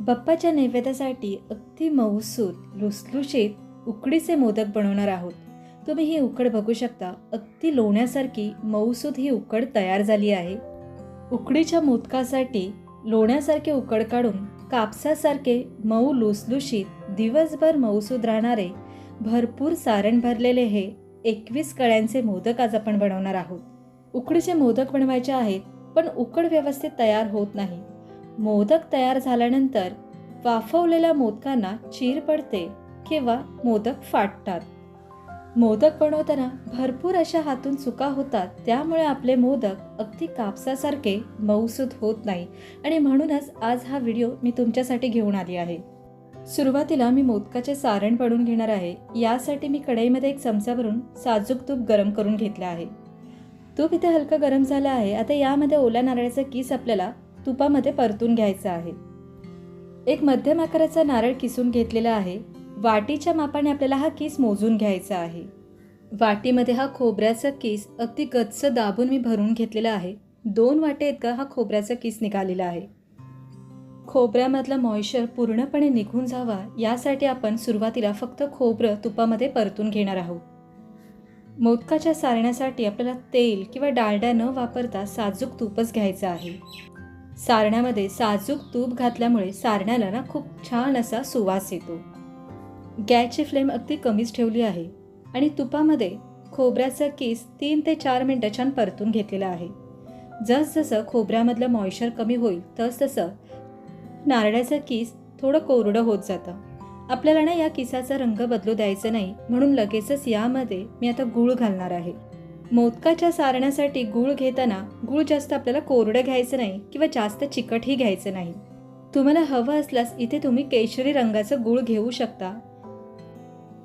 बाप्पाच्या नैवेद्यासाठी अगदी मऊसूत लुसलुशीत उकडीचे मोदक बनवणार आहोत. तुम्ही ही उकड बघू शकता. अगदी लोण्यासारखी मऊसूत ही उकड तयार झाली आहे. उकडीच्या मोदकासाठी लोण्यासारखे उकड काढून कापसासारखे मऊ लुसलुशीत दिवसभर मऊसूद राहणारे भरपूर सारण भरलेले हे एकवीस कळ्यांचे मोदक आज आपण बनवणार आहोत. उकडीचे मोदक बनवायचे आहेत पण उकड व्यवस्थित तयार होत नाही. मोदक तयार झाल्यानंतर वाफवलेल्या मोदकांना चीर पडते किंवा मोदक फाटतात. मोदक बनवताना भरपूर अशा हातून चुका होतात त्यामुळे आपले मोदक अगदी कापसासारखे मऊसूद होत नाही. आणि म्हणूनच आज हा व्हिडिओ मी तुमच्यासाठी घेऊन आली आहे. सुरुवातीला मी मोदकाचे सारण पडून घेणार आहे यासाठी मी कढईमध्ये एक चमचा भरून साजूक तूप गरम करून घेतलं आहे. तूप इथे हलकं गरम झालं आहे आता यामध्ये ओल्या नारळाचा किस आपल्याला तुपामध्ये परतून घ्यायचा आहे. एक मध्यम आकाराचा नारळ किसून घेतलेला आहे. वाटीच्या मापाने आपल्याला हा किस मोजून घ्यायचा आहे. वाटीमध्ये हा खोबऱ्याचा किस अगदी गच्च दाबून मी भरून घेतलेला आहे. दोन वाटे इतका हा खोबऱ्याचा किस निघालेला आहे. खोबऱ्यामधलं मॉइश्चर पूर्णपणे निघून जावा यासाठी आपण सुरुवातीला फक्त खोबरं तुपामध्ये परतून घेणार आहोत. मोदकाच्या सारण्यासाठी आपल्याला तेल किंवा डालडा न वापरता साजूक तूपच घ्यायचं आहे. सारण्यामध्ये साजूक तूप घातल्यामुळे सारण्याला ना खूप छान असा सुवास येतो. गॅसची फ्लेम अगदी कमीच ठेवली आहे आणि तुपामध्ये खोबऱ्याचा केस तीन ते चार मिनटं छान परतून घेतलेला आहे. जसजसं खोबऱ्यामधलं मॉइश्चर कमी होईल तसतसं नारळाचं किस थोडं कोरडं होत जातं. आपल्याला ना या किसाचा रंग बदलू द्यायचा नाही म्हणून लगेचच यामध्ये मी आता गूळ घालणार आहे. मोदकाच्या सारण्यासाठी गूळ घेताना गूळ जास्त आपल्याला कोरडं घ्यायचं नाही किंवा जास्त चिकटही घ्यायचं नाही. तुम्हाला हवं असल्यास इथे तुम्ही केशरी रंगाचं गूळ घेऊ शकता.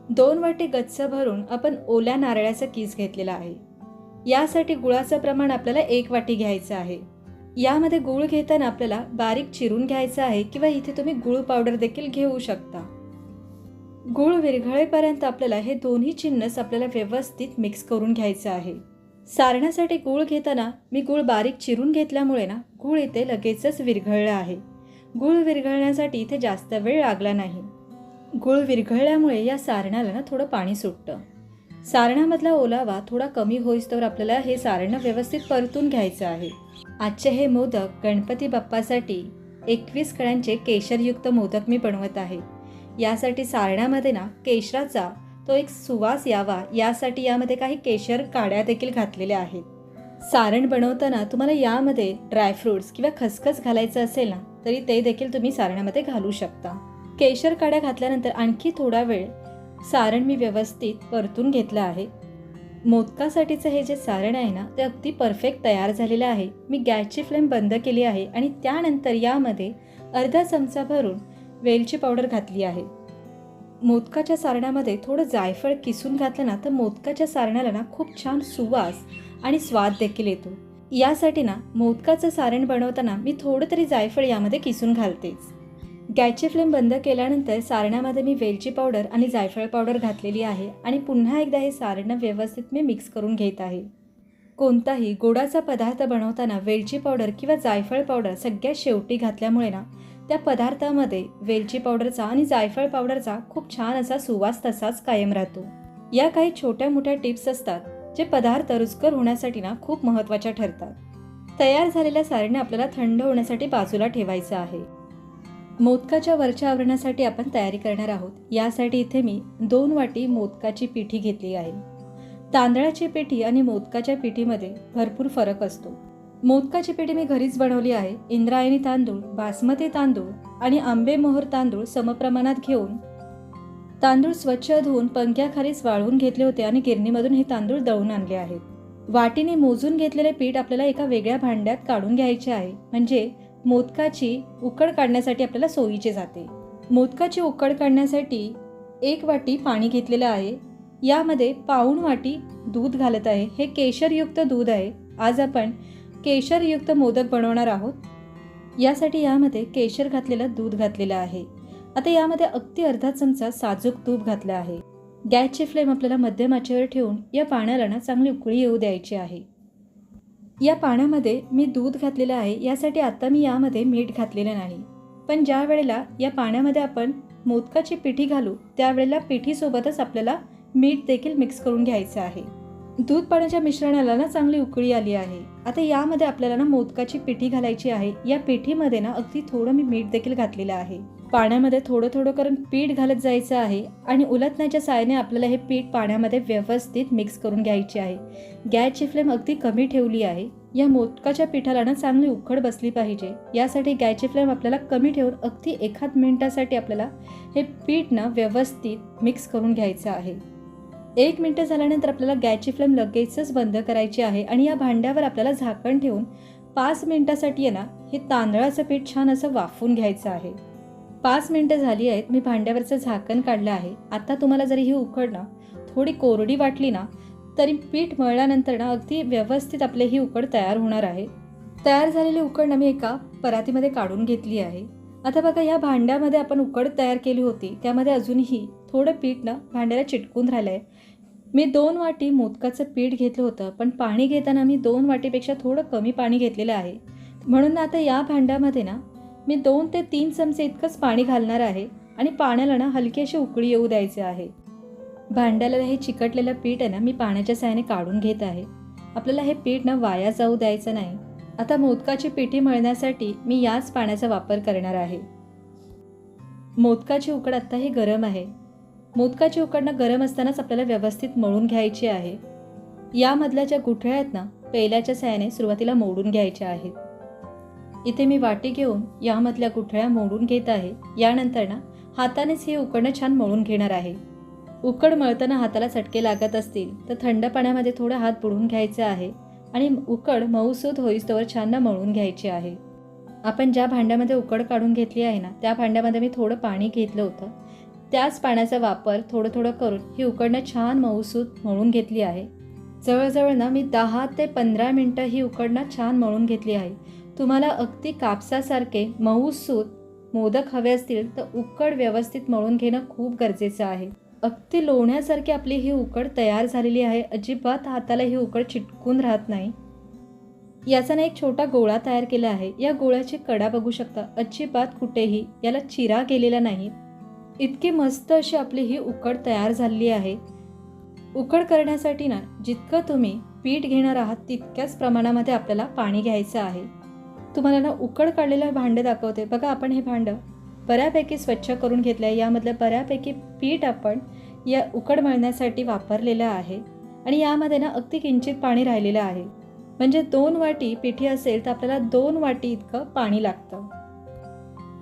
दोन वाटी गच्च भरून आपण ओल्या नारळाचा किस घेतलेला आहे. यासाठी गुळाचं प्रमाण आपल्याला एक वाटी घ्यायचं आहे. यामध्ये गूळ घेताना आपल्याला बारीक चिरून घ्यायचं आहे किंवा इथे तुम्ही गूळ पावडर देखील घेऊ शकता. गूळ विरघळेपर्यंत आपल्याला हे दोन्ही चिन्नस आपल्याला व्यवस्थित मिक्स करून घ्यायचं आहे. सारण्यासाठी गूळ घेताना मी गूळ बारीक चिरून घेतल्यामुळे ना गूळ इथे लगेचच विरघळलं आहे. गूळ विरघळण्यासाठी इथे जास्त वेळ लागला नाही. गूळ विरघळल्यामुळे या सारणाला ना थोडं पाणी सुटतं. सारणामधला ओलावा थोडा कमी होईस्तोवर आपल्याला हे सारण व्यवस्थित परतून घ्यायचं आहे. आजचे हे मोदक गणपती बाप्पासाठी एकवीस कळ्यांचे केशरयुक्त मोदक मी बनवत आहे. यासाठी सारण्यामध्ये ना केशराचा तो एक सुवास यावा यासाठी यामध्ये काही केशर काड्या देखील घातलेल्या आहेत. सारण बनवताना तुम्हाला यामध्ये ड्रायफ्रुट्स किंवा खसखस घालायचं असेल ना तरी ते देखील तुम्ही सारणामध्ये घालू शकता. केशर काड्या घातल्यानंतर आणखी थोडा वेळ सारण मी व्यवस्थित परतून घेतलं आहे. मोदकासाठीचं हे जे सारण आहे ना ते अगदी परफेक्ट तयार झालेलं आहे. मी गॅसची फ्लेम बंद केली आहे आणि त्यानंतर यामध्ये अर्धा चमचा भरून वेलची पावडर घातली आहे. मोदकाच्या सारण्यामध्ये थोडं जायफळ किसून घातलं ना तर मोदकाच्या सारण्याला ना खूप छान सुवास आणि स्वाद देखील येतो. यासाठी ना मोदकाचं सारण बनवताना मी थोडं तरी जायफळ यामध्ये किसून घालतेच. गॅसची फ्लेम बंद केल्यानंतर सारणामध्ये मी वेलची पावडर आणि जायफळ पावडर घातलेली आहे आणि पुन्हा एकदा हे सारण व्यवस्थित मी मिक्स करून घेत आहे. कोणताही गोडाचा पदार्थ बनवताना वेलची पावडर किंवा जायफळ पावडर सगळ्यात शेवटी घातल्यामुळे ना त्या पदार्थामध्ये वेलची पावडरचा आणि जायफळ पावडरचा खूप छान असा सुवास तसाच कायम राहतो. या काही छोट्या मोठ्या टिप्स असतात जे पदार्थ रुचकर होण्यासाठी ना खूप महत्त्वाच्या ठरतात. तयार झालेल्या सारणे आपल्याला थंड होण्यासाठी बाजूला ठेवायचं आहे. मोदकाच्या वरच्या आवरणासाठी आपण तयारी करणार आहोत. यासाठी इथे मी दोन वाटी मोदकाची पिठी घेतली आहे. तांदळाची पिठी आणि मोदकाच्या पिठीमध्ये भरपूर फरक असतो. मोदकाची पिठी मी घरीच बनवली आहे. इंद्रायणी तांदूळ बासमती तांदूळ आणि आंबे मोहर तांदूळ समप्रमाणात घेऊन तांदूळ स्वच्छ धुवून पंख्याखालीच वाळवून घेतले होते आणि गिरणीमधून हे तांदूळ दळून आणले आहेत वाटीने मोजून घेतलेले पीठ आपल्याला एका वेगळ्या भांड्यात काढून घ्यायचे आहे. म्हणजे मोदकाची उकड काढण्यासाठी आपल्याला सोयीचे जाते. मोदकाची उकड काढण्यासाठी एक वाटी पाणी घेतलेलं आहे. यामध्ये पाऊण वाटी दूध घालत आहे. हे केशरयुक्त दूध आहे. आज आपण केशरयुक्त मोदक बनवणार आहोत. यासाठी यामध्ये केशर घातलेलं दूध घातलेलं आहे. आता यामध्ये अगदी अर्धा चमचा साजूक तूप घातलं आहे. गॅसची फ्लेम आपल्याला मध्यम आचेवर ठेवून या पाण्याला ना चांगली उकळी येऊ द्यायची आहे. या पाण्यामध्ये मी दूध घातलेलं आहे. यासाठी आता मी यामध्ये मीठ घातलेलं नाही. पण ज्या वेळेला या पाण्यामध्ये आपण मोदकाची पिठी घालू त्यावेळेला पिठीसोबतच आपल्याला मीठ देखील मिक्स करून घ्यायचं आहे. दूध पाण्याच्या मिश्रणाला ना चांगली उकळी आली आहे. आता यामध्ये आपल्याला ना मोदकाची पिठी घालायची आहे. या पिठीमध्ये ना अगदी थोडं मी मीठ देखील घातलेलं आहे. पाण्यामध्ये थोडं थोडं करून पीठ घालत जायचं आहे आणि उलटण्याच्या साहाय्याने आपल्याला हे पीठ पाण्यामध्ये व्यवस्थित मिक्स करून घ्यायचे आहे. गॅसची फ्लेम अगदी कमी ठेवली आहे. या मोदकाच्या पिठाला ना चांगली उकड बसली पाहिजे. यासाठी गॅसची फ्लेम आपल्याला कमी ठेवून अगदी एखाद मिनिटासाठी आपल्याला हे पीठ ना व्यवस्थित मिक्स करून घ्यायचं आहे. एक मिनटं झाल्यानंतर आपल्याला गॅसची फ्लेम लगेचच बंद करायची आहे आणि या भांड्यावर आपल्याला झाकण ठेवून पाच मिनटासाठी आहे ना हे तांदळाचं पीठ छान असं वाफून घ्यायचं आहे. पाच मिनटं झाली आहेत मी भांड्यावरचं झाकण काढलं आहे. आता तुम्हाला जरी ही उकड ना थोडी कोरडी वाटली ना तरी पीठ मळल्यानंतर ना अगदी व्यवस्थित आपले ही उकड तयार होणार आहे. तयार झालेली उकड ना मी एका परातीमध्ये काढून घेतली आहे. आता बघा ह्या भांड्यामध्ये आपण उकड तयार केली होती त्यामध्ये अजूनही थोडं पीठ ना भांड्याला चिटकून राहिलं आहे मी दोन वाटी मोदकाचं पीठ घेतलं होतं पण पाणी घेताना मी दोन वाटीपेक्षा थोडं कमी पाणी घेतलेलं आहे. म्हणून आता या भांड्यामध्ये ना मी दोन ते तीन चमचे इतकंच पाणी घालणार आहे आणि पाण्याला ना हलकी अशी उकळी येऊ द्यायचे आहे. भांड्याला हे चिकटलेलं पीठ आहे ना मी पाण्याच्या सहाय्याने काढून घेत आहे. आपल्याला हे पीठ ना वाया जाऊ द्यायचं नाही. आता मोदकाची पिठी मळण्यासाठी मी याच पाण्याचा वापर करणार आहे. मोदकाची उकड आत्ता ही गरम आहे. मोदकाची उकडणं गरम असतानाच आपल्याला व्यवस्थित मळून घ्यायची आहे. यामधल्या ज्या गुठळ्या आहेत ना पेल्याच्या सहाय्याने सुरुवातीला मोडून घ्यायच्या आहेत. इथे मी वाटी घेऊन यामधल्या गुठळ्या मोडून घेत आहे. यानंतर ना हातानेच हे उकडणं छान मळून घेणार आहे. उकड मळताना हाताला चटके लागत असतील तर थंड पाण्यामध्ये थोडा हात बुडवून घ्यायचा आहे आणि उकड मऊसूद होईस्तोवर छान मळून घ्यायची आहे. आपण ज्या भांड्यामध्ये उकड काढून घेतली आहे ना त्या भांड्यामध्ये मी थोडं पाणी घेतलं होतं. त्याच पाण्याचा वापर थोडं थोडं करून ही उकडणं छान मऊसूत मळून घेतली आहे. जवळजवळ ना मी दहा ते पंधरा मिनटं ही उकडणं छान मळून घेतली आहे. तुम्हाला अगदी कापसासारखे मऊसूत मोदक हवे असतील तर उकड व्यवस्थित मळून घेणं खूप गरजेचं आहे. अगदी लोण्यासारखी आपली ही उकड तयार झालेली आहे. अजिबात हाताला ही उकड चिटकून राहत नाही. याचा ना एक छोटा गोळा तयार केला आहे. या गोळ्याची कडा बघू शकता. अजिबात कुठेही. याला चिरा गेलेला नाही. इतकी मस्त अशी आपली ही उकड तयार झालेली आहे. उकड करण्यासाठी ना जितकं तुम्ही पीठ घेणार आहात तितक्याच प्रमाणामध्ये आपल्याला पाणी घ्यायचं आहे. तुम्हाला ना उकड काढलेलं भांडं दाखवते. बघा आपण हे भांडं बऱ्यापैकी स्वच्छ करून घेतलं आहे. यामधलं बऱ्यापैकी पीठ आपण या उकड मळण्यासाठी वापरलेलं आहे. आणि यामध्ये ना अगदी किंचित पाणी राहिलेलं आहे. म्हणजे दोन वाटी पिठी असेल तर आपल्याला दोन वाटी इतकं पाणी लागतं.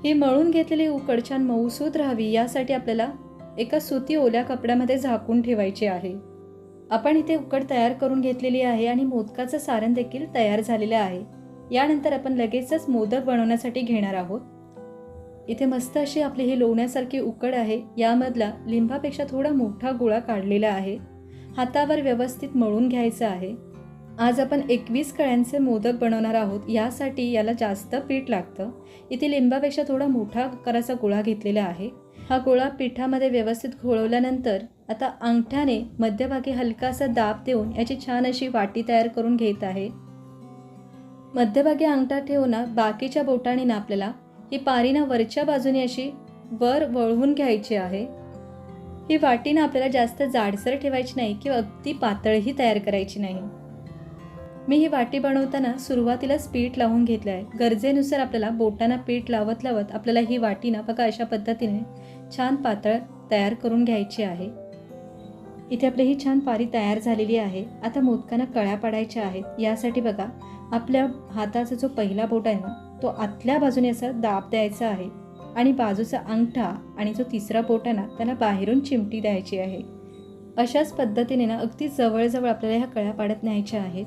ही मळून घेतलेली उकड छान मऊसूद राहावी यासाठी आपल्याला एका सुती ओल्या कपड्यामध्ये झाकून ठेवायची आहे. आपण इथे उकड तयार करून घेतलेली आहे आणि मोदकाचं सारण देखील तयार झालेलं आहे. यानंतर आपण लगेचच मोदक बनवण्यासाठी घेणार आहोत. इथे मस्त अशी आपली ही लोण्यासारखी उकड आहे. यामधला लिंबापेक्षा थोडा मोठा गोळा काढलेला आहे. हातावर व्यवस्थित मळून घ्यायचं आहे. आज आपण एकवीस कळ्यांचे मोदक बनवणार आहोत. यासाठी याला जास्त पीठ लागतं. इथे लिंबापेक्षा थोडा मोठा आकाराचा गोळा घेतलेला आहे. हा गोळा पिठामध्ये व्यवस्थित घोळवल्यानंतर आता अंगठ्याने मध्यभागी हलकासा दाब देऊन याची छान अशी वाटी तयार करून घेत आहे. मध्यभागी अंगठा ठेवून बाकीच्या बोटाने ना आपल्याला ही पारीनं वरच्या बाजूने अशी वर वळवून घ्यायची आहे. ही वाटीनं आपल्याला जास्त जाडसर ठेवायची नाही किंवा अगदी पातळही तयार करायची नाही. मी ही वाटी बनवताना सुरुवातीलाच पीठ लावून घेतलं आहे. गरजेनुसार आपल्याला बोटांना पीठ लावत लावत आपल्याला ही वाटी ना बघा अशा पद्धतीने छान पातळ तयार करून घ्यायची आहे. इथे आपली ही छान पारी तयार झालेली आहे. आता मोदकांना कळ्या पाडायच्या आहेत. यासाठी बघा आपल्या हाताचा जो पहिला बोट आहे ना तो आतल्या बाजूने असा दाब द्यायचा आहे आणि बाजूचा अंगठा आणि जो तिसरा बोट आहे ना त्याला बाहेरून चिमटी द्यायची आहे. अशाच पद्धतीने ना अगदी जवळजवळ आपल्याला ह्या कळ्या पाडत न्यायच्या आहेत.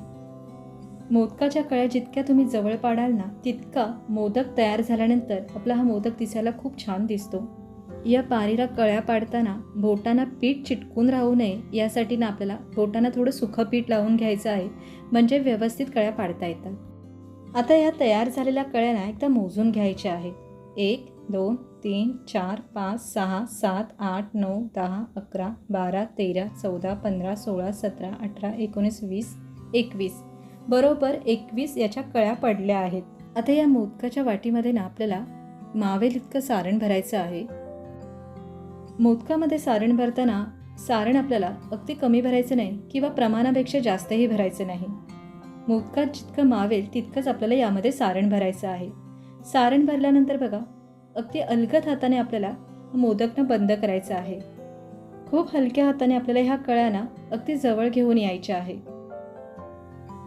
मोदकाच्या कळ्या जितक्या तुम्ही जवळ पाडाल ना तितका मोदक तयार झाल्यानंतर आपला हा मोदक दिसायला खूप छान दिसतो. या पारीला कळ्या पाडताना बोटांना पीठ चिटकून राहू नये यासाठी ना आपल्याला बोटांना थोडं सुखं पीठ लावून घ्यायचं आहे म्हणजे व्यवस्थित कळ्या पाडता येतात. आता या तयार झालेल्या कळ्यांना एकदा मोजून घ्यायच्या आहेत एक दोन तीन चार पाच सहा सात आठ नऊ दहा अकरा बारा तेरा चौदा पंधरा सोळा सतरा अठरा एकोणीस वीस एकवीस. बरोबर एकवीस याच्या कळ्या पडल्या आहेत. आता या मोदकाच्या वाटीमध्ये ना आपल्याला मावेल इतकं सारण भरायचं आहे. मोदकामध्ये सारण भरताना सारण आपल्याला अगदी कमी भरायचं नाही किंवा प्रमाणापेक्षा जास्तही भरायचं नाही. मोदकात जितकं मावेल तितकंच आपल्याला यामध्ये सारण भरायचं आहे. सारण भरल्यानंतर बघा अगदी अलगद हाताने आपल्याला मोदकनं बंद करायचं आहे. खूप हलक्या हाताने आपल्याला ह्या कळ्यांना अगदी जवळ घेऊन यायच्या आहे.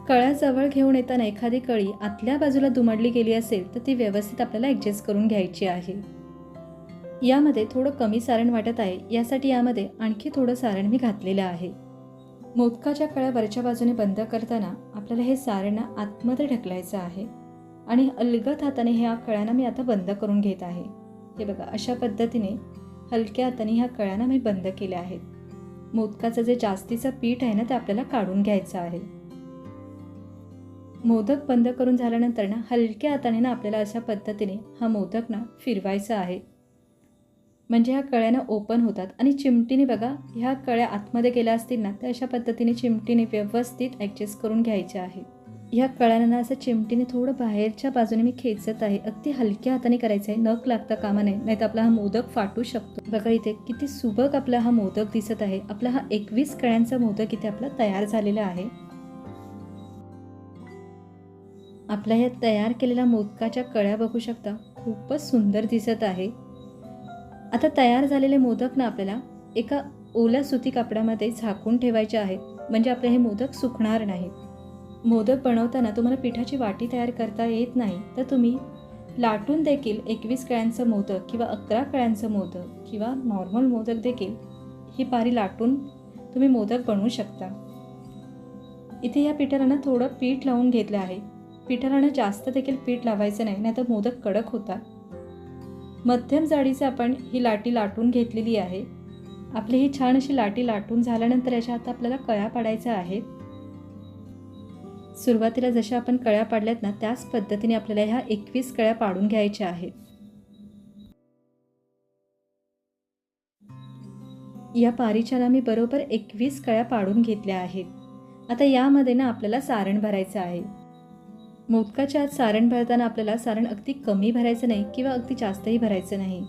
कळ्याजवळ घेऊन येताना एखादी कळी आतल्या बाजूला दुमडली गेली असेल तर ती व्यवस्थित आपल्याला ॲडजस्ट करून घ्यायची आहे. यामध्ये थोडं कमी सारण वाटत आहे यासाठी यामध्ये आणखी थोडं सारण मी घातलेलं आहे. मोदकाच्या कळ्या वरच्या बाजूने बंद करताना आपल्याला हे सारण आतमध्ये ढकलायचं आहे आणि अलगद हाताने ह्या कळ्यांना मी आता बंद करून घेत आहे. हे बघा अशा पद्धतीने हलक्या हाताने ह्या कळ्यांना मी बंद केल्या आहेत. मोदकाचं जे जास्तीचं पीठ आहे ना ते आपल्याला काढून घ्यायचं आहे. मोदक बंद करून झाल्यानंतर ना हलक्या हाताने ना आपल्याला अशा पद्धतीने हा मोदक ना फिरवायचा आहे. म्हणजे ह्या कळ्यानं ओपन होतात आणि चिमटीने बघा ह्या कळ्या आतमध्ये गेल्या असतील ना तर अशा पद्धतीने चिमटीने व्यवस्थित ॲडजस्ट करून घ्यायच्या आहे. ह्या कळ्यांना ना असं चिमटीने थोडं बाहेरच्या बाजूने मी खेचत आहे. अगदी हलक्या हाताने करायचं आहे. नख लागता कामा नये नाही तर आपला हा मोदक फाटू शकतो. बघा इथे किती सुबक आपला हा मोदक दिसत आहे. आपला हा एकवीस कळ्यांचा मोदक इथे आपला तयार झालेला आहे. आपल्या ह्या तयार केलेल्या मोदकाच्या कळ्या बघू शकता. खूपच सुंदर दिसत आहे. आता तयार झालेले मोदक ना आपल्याला एका ओल्या सुती कापडामध्ये झाकून ठेवायचे आहेत. म्हणजे आपले हे मोदक सुकणार नाहीत. मोदक बनवताना तुम्हाला पिठाची वाटी तयार करता येत नाही. तर तुम्ही लाटून देखील एकवीस कळ्यांचं मोदक किंवा अकरा कळ्यांचं मोदक किंवा नॉर्मल मोदक देखील ही पारी लाटून तुम्ही मोदक बनवू शकता. इथे या पिठाला ना थोडं पीठ लावून घेतलं आहे. पिठाला जास्त देखील पीठ लावायचं नाही नाहीतर मोदक कडक होतात. मध्यम जाडीचं आपण ही लाटी लाटून घेतलेली आहे. आपली ही छान अशी लाटी लाटून झाल्यानंतर याच्या आता आपल्याला कळ्या पाडायच्या आहेत. सुरुवातीला जशा आपण कळ्या पाडल्यात ना त्याच पद्धतीने आपल्याला ह्या एकवीस कळ्या पाडून घ्यायच्या आहेत. या पारीच्या मी बरोबर एकवीस कळ्या पाडून घेतल्या आहेत. आता यामध्ये ना आपल्याला सारण भरायचं आहे. मोदकाच्या आत सारण भरताना आपल्याला सारण अगदी कमी भरायचं नाही किंवा अगदी जास्तही भरायचं नाही.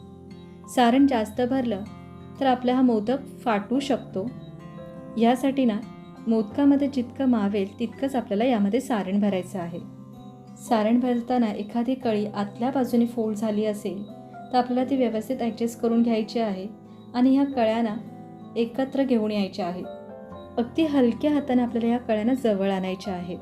सारण जास्त भरलं तर आपला हा मोदक फाटू शकतो. यासाठी ना मोदकामध्ये जितकं मावेल तितकंच आपल्याला यामध्ये सारण भरायचं आहे. सारण भरताना एखादी कळी आतल्या बाजूने फोल्ड झाली असेल तर आपल्याला ती व्यवस्थित ॲडजस्ट करून घ्यायची आहे आणि ह्या कळ्यांना एकत्र घेऊन यायच्या आहेत. अगदी हलक्या हाताने आपल्याला ह्या कळ्यांना जवळ आणायच्या आहेत.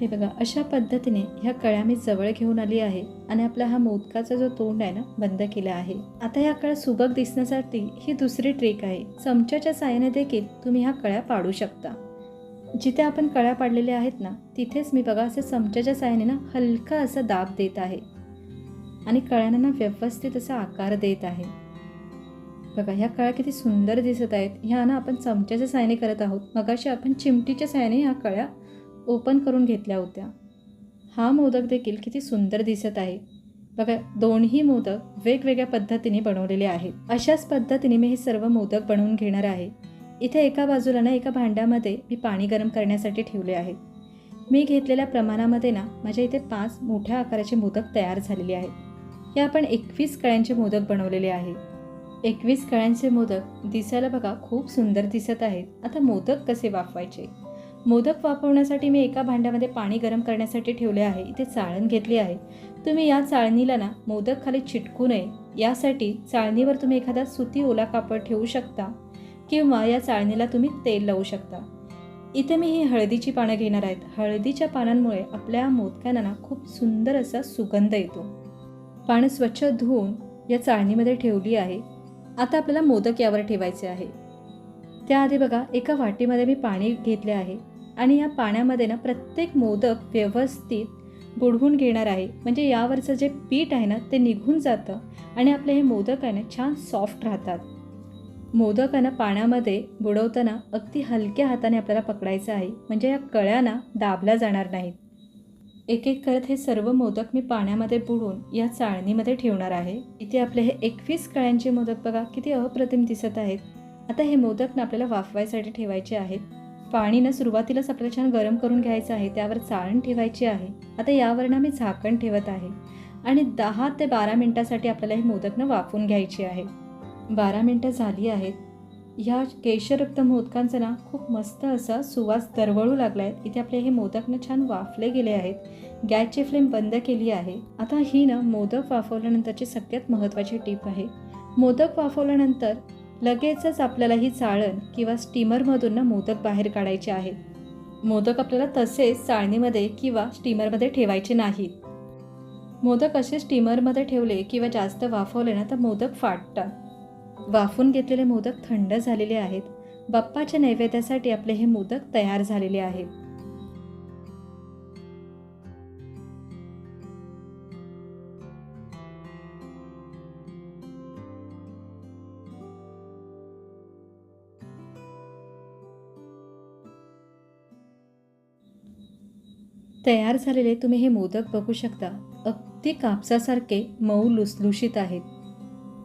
हे बघा अशा पद्धतीने ह्या कळ्या मी जवळ घेऊन आली आहे आणि आपला हा मोदकाचा जो तोंड आहे ना बंद केला आहे. आता ह्या कळ्या सुबक दिसण्यासाठी ही दुसरी ट्रिक आहे. चमच्याच्या साहाय्याने देखील तुम्ही ह्या कळ्या पाडू शकता. जिथे आपण कळ्या पाडलेल्या आहेत ना तिथेच मी बघा असं चमच्याच्या साहाय्याने ना हलका असा दाब देत आहे. आणि कळ्यांना ना व्यवस्थित असा आकार देत आहे. बघा ह्या कळ्या किती सुंदर दिसत आहेत. ह्या ना आपण चमच्याच्या साह्याने करत आहोत. मगाशी आपण चिमटीच्या साह्याने ह्या कळ्या ओपन करून घेतल्या होत्या. हा मोदक देखील किती सुंदर दिसत आहे. बघा दोन्ही मोदक वेगवेगळ्या पद्धतीने बनवलेले आहेत. अशाच पद्धतीने मी हे सर्व मोदक बनवून घेणार आहे. इथे एका बाजूला ना एका भांड्यामध्ये मी पाणी गरम करण्यासाठी ठेवले आहे. मी घेतलेल्या प्रमाणामध्ये ना माझ्या इथे पाच मोठ्या आकाराचे मोदक तयार झालेले आहेत. हे आपण एकवीस कळ्यांचे मोदक बनवलेले आहे. एकवीस कळ्यांचे मोदक दिसायला बघा खूप सुंदर दिसत आहेत. आता मोदक कसे वाफवायचे? मोदक वापरण्यासाठी मी एका भांड्यामध्ये पाणी गरम करण्यासाठी ठेवले आहे. इथे चाळण घेतली आहे. तुम्ही या चाळणीला ना मोदक खाली चिटकू नये. यासाठी चाळणीवर तुम्ही एखादा सुती ओला कापड ठेवू शकता किंवा या चाळणीला तुम्ही तेल लावू शकता. इथे मी ही हळदीची पानं घेणार आहेत. हळदीच्या पानांमुळे आपल्या मोदकांना ना खूप सुंदर असा सुगंध येतो. पानं स्वच्छ धुवून या चाळणीमध्ये ठेवली आहे. आता आपल्याला मोदक यावर ठेवायचे आहे. त्याआधी बघा एका वाटीमध्ये मी पाणी घेतले आहे आणि या पाण्यामध्ये ना प्रत्येक मोदक व्यवस्थित बुडवून घेणार आहे. म्हणजे यावरचं जे पीठ आहे ना ते निघून जातं आणि आपले हे मोदक आहे ना छान सॉफ्ट राहतात. मोदक आहे ना पाण्यामध्ये बुडवताना अगदी हलक्या हाताने आपल्याला पकडायचं आहे. म्हणजे या कळ्यांना दाबल्या जाणार नाहीत. एक एक करत हे सर्व मोदक मी पाण्यामध्ये बुडून या चाळणीमध्ये ठेवणार आहे. इथे आपले हे एकवीस कळ्यांचे मोदक बघा किती अप्रतिम दिसत आहेत. आता हे मोदक ना आपल्याला वाफवायसाठी ठेवायचे आहेत. पाणी ना सुरुवातीलाच आपल्याला छान गरम करून घ्यायचं आहे. त्यावर चाळण ठेवायची आहे. आता यावर ना मी झाकण ठेवत आहे. आणि दहा ते बारा मिनटासाठी आपल्याला हे मोदक ना वाफवून घ्यायचे आहे. बारा मिनटं झाली आहेत. ह्या केशरयुक्त मोदकांचा ना खूप मस्त असा सुवास दरवळू लागला आहे इथे आपले हे मोदक ना छान वाफले गेले आहेत. गॅसची फ्लेम बंद केली आहे. आता ही ना मोदक वाफवल्यानंतरची सगळ्यात महत्त्वाची टीप आहे. मोदक वाफवल्यानंतर लगेचच आपल्याला ही चाळण किंवा स्टीमरमधून ना मोदक बाहेर काढायचे आहेत. मोदक आपल्याला तसेच चाळणीमध्ये किंवा स्टीमरमध्ये ठेवायचे नाहीत. मोदक असे स्टीमरमध्ये ठेवले किंवा जास्त वाफवले ना तर मोदक फाटतात. वाफून घेतलेले मोदक थंड झालेले आहेत. बाप्पाच्या नैवेद्यासाठी आपले हे मोदक तयार झालेले आहेत. तयार झालेले तुम्ही हे मोदक बघू शकता. अगदी कापसासारखे मऊ लुसलुशीत आहेत.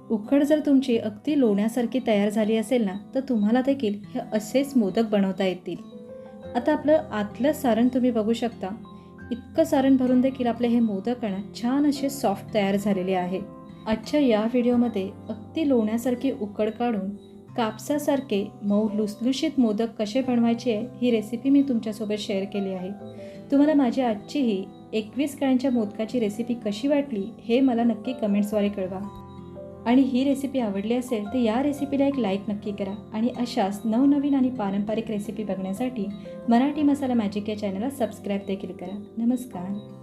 उकड जर तुमची अगदी लोण्यासारखी तयार झाली असेल ना तर तुम्हाला देखील हे असेच मोदक बनवता येतील. आता आपलं आतलं सारण तुम्ही बघू शकता. इतकं सारण भरून देखील आपले हे मोदक ना छान असे सॉफ्ट तयार झालेले आहे. आजच्या या व्हिडिओमध्ये अगदी लोण्यासारखी उकड काढून कापसासारखे मऊ लुसलुशीत मोदक कसे बनवायचे ही रेसिपी मी तुमच्यासोबत शेअर केली आहे. तुम्हाला माझी आजची ही एकवीस काळ्यांच्या मोदकाची रेसिपी कशी वाटली हे मला नक्की कमेंट्सद्वारे कळवा. आणि ही रेसिपी आवडली असेल तर या रेसिपीला एक लाईक नक्की करा आणि अशाच नवनवीन आणि पारंपरिक रेसिपी बघण्यासाठी मराठी मसाला मॅजिक या चॅनलला सबस्क्राईब देखील करा. नमस्कार.